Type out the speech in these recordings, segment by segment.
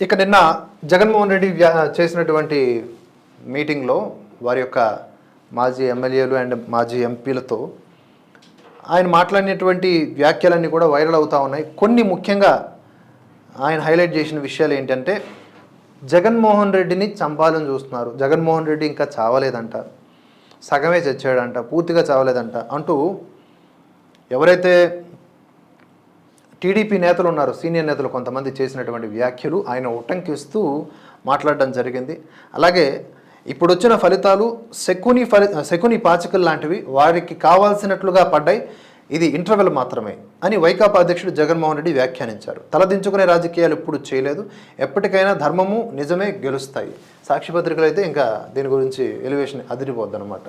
ఇక నిన్న జగన్మోహన్ రెడ్డి వ్యా- చేసినటువంటి మీటింగ్లో వారి యొక్క మాజీ ఎమ్మెల్యేలు అండ్ మాజీ ఎంపీలతో ఆయన మాట్లాడినటువంటి వ్యాఖ్యలన్నీ కూడా వైరల్ అవుతూ ఉన్నాయి. కొన్ని ముఖ్యంగా ఆయన హైలైట్ చేసిన విషయాలు ఏంటంటే జగన్మోహన్ రెడ్డిని చంపాలని చూస్తున్నారు. జగన్మోహన్ రెడ్డి ఇంకా చావలేదంట. సగమే చచ్చాడంట పూర్తిగా చావలేదంట అంటూ ఎవరైతే టీడీపీ నేతలు ఉన్నారు సీనియర్ నేతలు కొంతమంది చేసినటువంటి వ్యాఖ్యలు ఆయన ఉటంకిస్తూ మాట్లాడడం జరిగింది. అలాగే ఇప్పుడు వచ్చిన ఫలితాలు శకుని ఫలి శకుని పాచికలు లాంటివి వారికి కావాల్సినట్లుగా పడ్డాయి. ఇది ఇంటర్వెల్ మాత్రమే అని వైకాపా అధ్యక్షుడు జగన్మోహన్ రెడ్డి వ్యాఖ్యానించారు. తలదించుకునే రాజకీయాలు ఇప్పుడు చేయలేదు. ఎప్పటికైనా ధర్మము నిజమే గెలుస్తాయి. సాక్షి పత్రికలు అయితే ఇంకా దీని గురించి ఎలివేషన్ అదిరిపోద్దనమాట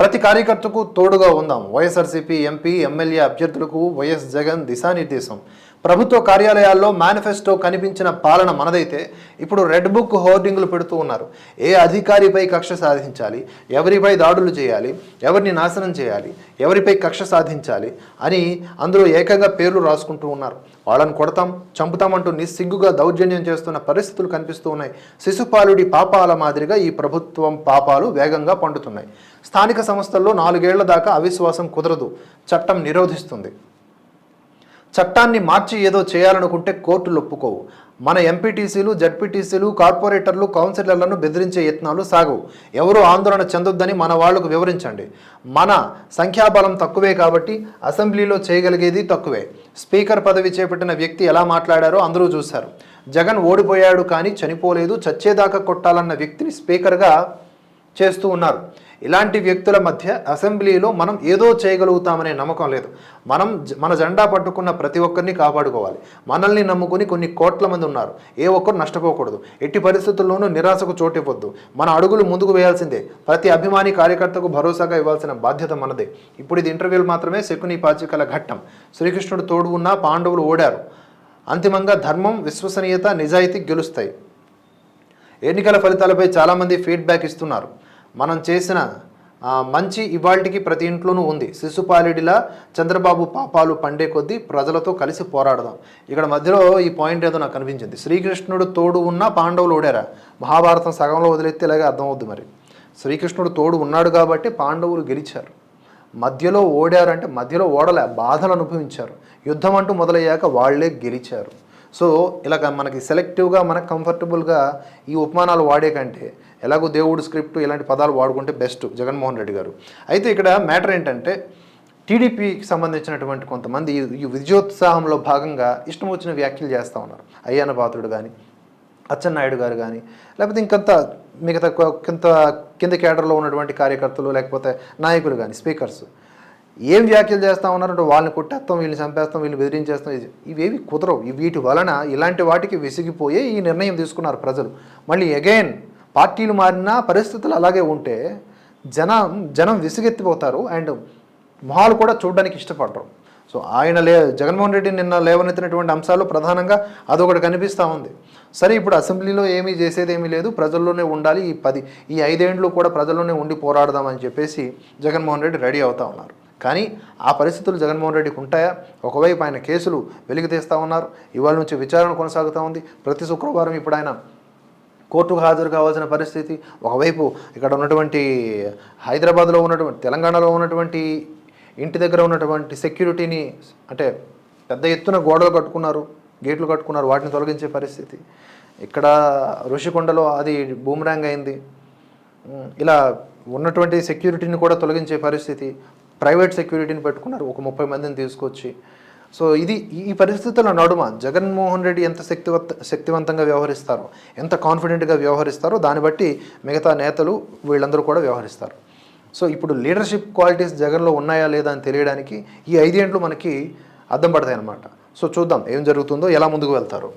ప్రతి కార్యకర్తకు తోడుగా ఉందాం. వైఎస్ఆర్సీపీ ఎంపీ ఎమ్మెల్యే అభ్యర్థులకు వైఎస్ జగన్ దిశానిర్దేశం. ప్రభుత్వ కార్యాలయాల్లో మేనిఫెస్టో కనిపించిన పాలన మనదైతే ఇప్పుడు రెడ్ బుక్ హోర్డింగ్లు పెడుతూ ఉన్నారు. ఏ అధికారిపై కక్ష సాధించాలి? ఎవరిపై దాడులు చేయాలి? ఎవరిని నాశనం చేయాలి? ఎవరిపై కక్ష సాధించాలి? అని అందులో ఏకంగా పేర్లు రాసుకుంటూ ఉన్నారు. వాళ్ళని కొడతాం చంపుతామంటూ నిస్సిగ్గుగా దౌర్జన్యం చేస్తున్న పరిస్థితులు కనిపిస్తూ ఉన్నాయి. శిశుపాలుడి పాపాల మాదిరిగా ఈ ప్రభుత్వం పాపాలు వేగంగా పండుతున్నాయి. స్థానిక సంస్థల్లో నాలుగేళ్ళ దాకా అవిశ్వాసం కుదరదు. చట్టం నిరోధిస్తుంది. చట్టాన్ని మార్చి ఏదో చేయాలనుకుంటే కోర్టులు ఒప్పుకోవు. మన ఎంపీటీసీలు జడ్పీటీసీలు కార్పొరేటర్లు కౌన్సిలర్లను బెదిరించే యత్నాలు సాగవు. ఎవరు ఆందోళన చెందొద్దని మన వాళ్ళకు వివరించండి. మన సంఖ్యాబలం తక్కువే కాబట్టి అసెంబ్లీలో చేయగలిగేది తక్కువే. స్పీకర్ పదవి చేపట్టిన వ్యక్తి ఎలా మాట్లాడారో అందరూ చూశారు. జగన్ ఓడిపోయాడు కానీ చనిపోలేదు చచ్చేదాకా కొట్టాలన్న వ్యక్తిని స్పీకర్గా చేస్తూ ఉన్నారు. ఇలాంటి వ్యక్తుల మధ్య అసెంబ్లీలో మనం ఏదో చేయగలుగుతామనే నమ్మకం లేదు. మనం మన జెండా పట్టుకున్న ప్రతి ఒక్కరిని కాపాడుకోవాలి. మనల్ని నమ్ముకుని కొన్ని కోట్ల మంది ఉన్నారు. ఏ ఒక్కరు నష్టపోకూడదు. ఎట్టి పరిస్థితుల్లోనూ నిరాశకు చోటివ్వద్దు. మన అడుగులు ముందుకు వేయాల్సిందే. ప్రతి అభిమాని కార్యకర్తకు భరోసాగా ఇవ్వాల్సిన బాధ్యత మనదే. ఇప్పుడు ఇది ఇంటర్వ్యూలు మాత్రమే శకుని పాచికల ఘట్టం. శ్రీకృష్ణుడు తోడు ఉన్న పాండవులు ఓడారు. అంతిమంగా ధర్మం విశ్వసనీయత నిజాయితీ గెలుస్తాయి. ఎన్నికల ఫలితాలపై చాలామంది ఫీడ్బ్యాక్ ఇస్తున్నారు. మనం చేసిన మంచి ఇవాల్టికి ప్రతి ఇంట్లోనూ ఉంది. శిశుపాలుడిలా చంద్రబాబు పాపాలు పండే కొద్దీ ప్రజలతో కలిసి పోరాడదాం. ఇక్కడ మధ్యలో ఈ పాయింట్ ఏదో నాకు కనిపించింది శ్రీకృష్ణుడు తోడు ఉన్న పాండవులు ఓడారా? మహాభారతం సగంలో వదిలేస్తే ఇలాగే అర్థమవుద్ది మరి. శ్రీకృష్ణుడు తోడు ఉన్నాడు కాబట్టి పాండవులు గెలిచారు. మధ్యలో ఓడారంటే మధ్యలో ఓడలే బాధలు అనుభవించారు. యుద్ధం అంటూ మొదలయ్యాక వాళ్ళే గెలిచారు. సో ఇలాగ మనకి సెలెక్టివ్గా మనకు కంఫర్టబుల్గా ఈ ఉపమానాలు వాడే కంటే ఎలాగో దేవుడు స్క్రిప్ట్ ఇలాంటి పదాలు వాడుకుంటే బెస్ట్ జగన్మోహన్ రెడ్డి గారు. అయితే ఇక్కడ మ్యాటర్ ఏంటంటే టీడీపీకి సంబంధించినటువంటి కొంతమంది ఈ- విజయోత్సాహంలో భాగంగా ఇష్టం వచ్చిన వ్యాఖ్యలు చేస్తూ ఉన్నారు. అయ్యాన పాత్రుడు కానీ అచ్చెన్నాయుడు గారు కానీ లేకపోతే ఇంకంత మిగతా కింద కింద కేడర్లో ఉన్నటువంటి కార్యకర్తలు లేకపోతే నాయకులు కానీ స్పీకర్స్ ఏం వ్యాఖ్యలు చేస్తూ ఉన్నారంటే వాళ్ళని కొట్టేస్తాం వీళ్ళని చంపేస్తాం వీళ్ళు బెదిరించేస్తాం. ఇవేవి కుదరవు. ఇవి వీటి వలన ఇలాంటి వాటికి విసిగిపోయే ఈ నిర్ణయం తీసుకున్నారు ప్రజలు. మళ్ళీ అగైన్ పార్టీలు మారినా పరిస్థితులు అలాగే ఉంటే జనం జనం విసిగెత్తిపోతారు అండ్ మొహాలు కూడా చూడడానికి ఇష్టపడరు. సో ఆయన లే జగన్మోహన్ రెడ్డి నిన్న లేవనెత్తినటువంటి అంశాలు ప్రధానంగా అదొకటి కనిపిస్తూ ఉంది. సరే ఇప్పుడు అసెంబ్లీలో ఏమీ చేసేది ఏమీ లేదు. ప్రజల్లోనే ఉండాలి. ఈ పది ఈ ఐదేండ్లు కూడా ప్రజల్లోనే ఉండి పోరాడదామని చెప్పేసి జగన్మోహన్ రెడ్డి రెడీ అవుతా ఉన్నారు. కానీ ఆ పరిస్థితులు జగన్మోహన్ రెడ్డికి ఉంటాయా? ఒకవైపు ఆయన కేసులు వెలికి తీస్తూ ఉన్నారు. ఇవాళ నుంచి విచారణ కొనసాగుతూ ఉంది. ప్రతి శుక్రవారం ఇప్పుడు ఆయన కోర్టుకు హాజరు కావాల్సిన పరిస్థితి. ఒకవైపు ఇక్కడ ఉన్నటువంటి హైదరాబాద్లో ఉన్నటువంటి తెలంగాణలో ఉన్నటువంటి ఇంటి దగ్గర ఉన్నటువంటి సెక్యూరిటీని అంటే పెద్ద ఎత్తున గోడలు కట్టుకున్నారు గేట్లు కట్టుకున్నారు వాటిని తొలగించే పరిస్థితి. ఇక్కడ ఋషికొండలో అది బూమరాంగ్ అయింది. ఇలా ఉన్నటువంటి సెక్యూరిటీని కూడా తొలగించే పరిస్థితి. ప్రైవేట్ సెక్యూరిటీని పెట్టుకున్నారు. ఒక ముప్పై మందిని తీసుకొచ్చి. సో ఇది ఈ పరిస్థితుల నడుమ. జగన్మోహన్ రెడ్డి ఎంత శక్తివంత శక్తివంతంగా వ్యవహరిస్తారో ఎంత కాన్ఫిడెంట్గా వ్యవహరిస్తారో దాన్ని బట్టి మిగతా నేతలు వీళ్ళందరూ కూడా వ్యవహరిస్తారు. సో ఇప్పుడు లీడర్షిప్ క్వాలిటీస్ జగన్లో ఉన్నాయా లేదా అని తెలియడానికి ఈ ఐదేండ్లు మనకి అర్థం పడతాయి అన్నమాట సో చూద్దాం ఏం జరుగుతుందో ఎలా ముందుకు వెళ్తారు.